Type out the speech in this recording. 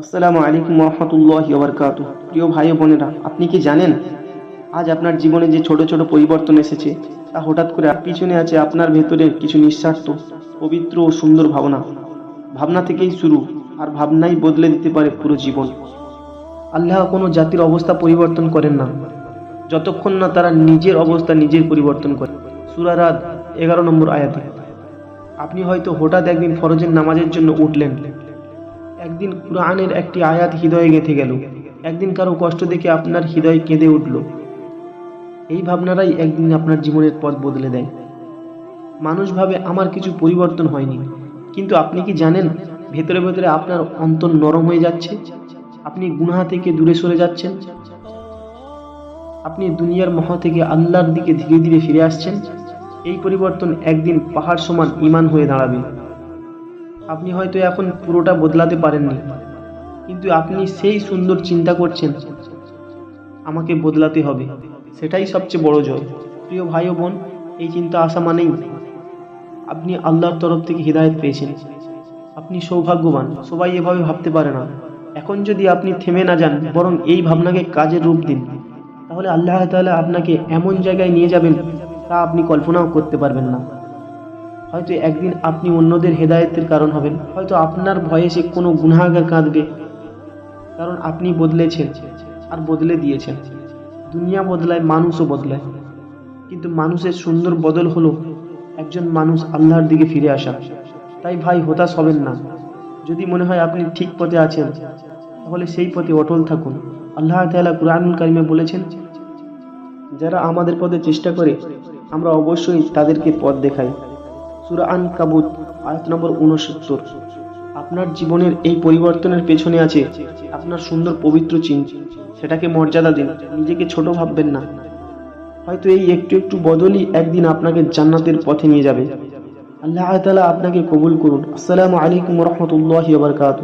আসসালামু আলাইকুম রহমতুল্লাহ বারকাত প্রিয় ভাই বোনেরা, আপনি কি জানেন আজ আপনার জীবনে যে ছোট ছোট পরিবর্তন এসেছে, তা হঠাৎ করে পিছনে আছে আপনার ভেতরে কিছু নিঃস্বার্থ, পবিত্র ও সুন্দর ভাবনা। ভাবনা থেকেই শুরু, আর ভাবনাই বদলে দিতে পারে পুরো জীবন। আল্লাহ কোনো জাতির অবস্থা পরিবর্তন করেন না। যতক্ষণ না তারা নিজের অবস্থা নিজের পরিবর্তন করে। সুরারাত এগারো নম্বর আয়াতে। আপনি হয়তো হঠাৎ একদিন ফরজের নামাজের জন্য উঠলেন। একদিন কুরআনের একটি আয়াত হৃদয়ে গেঁথে গেল। একদিন কারও কষ্ট দেখে আপনার হৃদয় কেঁদে উঠল। এই ভাবনারাই একদিন আপনার জীবনের পথ বদলে দেয়। মানুষ ভাবে, আমার কিছু পরিবর্তন হয়নি। কিন্তু আপনি কি জানেন, ভেতরে ভেতরে আপনার অন্তর নরম হয়ে যাচ্ছে? আপনি গুনাহা থেকে দূরে সরে যাচ্ছেন? আপনি দুনিয়ার মহা থেকে আল্লাহর দিকে ধীরে ধীরে ফিরে আসছেন? এই পরিবর্তন একদিন পাহাড় সমান ইমান হয়ে দাঁড়াবে। আপনি হয়তো এখন পুরোটা বদলাতে পারেননি। কিন্তু আপনি সেই সুন্দর চিন্তা করছেন, আমাকে বদলাতে হবে। সেটাই সবচেয়ে বড় জয়। প্রিয় ভাই ও বোন, এই চিন্তা আসা মানেই আপনি আল্লাহর তরফ থেকে হৃদায়ত পেয়েছেন। আপনি সৌভাগ্যবান, সবাই এভাবে ভাবতে পারে না। এখন যদি আপনি থেমে না যান, বরং এই ভাবনাকে কাজের রূপ দিন, তাহলে আল্লাহ তাআলা আপনাকে এমন জায়গায় নিয়ে যাবেন, তা আপনি কল্পনাও করতে পারবেন না। হয়তো একদিন আপনি অন্যদের হেদায়তের কারণ হবেন। হয়তো আপনার ভয়ে সে কোনো গুনাহগার কাঁদবে। কারণ আপনি বদলেছেন আর বদলে দিয়েছেন। দুনিয়া বদলায়, মানুষও বদলায়। কিন্তু মানুষের সুন্দর বদল হলো একজন মানুষ আল্লাহর দিকে ফিরে আসা। তাই ভাই, হতাশ হবেন না। যদি মনে হয় আপনি ঠিক পথে আছেন, তাহলে সেই পথে অটল থাকুন। আল্লাহ তাআলা কুরআনুল কারিমে বলেছেন, যারা আমাদের পথে চেষ্টা করে, আমরা অবশ্যই তাদেরকে পথ দেখাই। সুরা আন কাবুত আয়াত নম্বর উনসত্তর আপনার জীবনের এই পরিবর্তনের পেছনে আছে আপনার সুন্দর পবিত্র চিন সেটাকে মর্যাদা দিন, নিজেকে ছোট ভাববেন না। হয়তো এই একটু একটু বদলই একদিন আপনাকে জান্নাতের পথে নিয়ে যাবে। আল্লাহ তালা আপনাকে কবুল করুন। আসসালামু আলাইকুম রহমতুল্লাহ বারকাত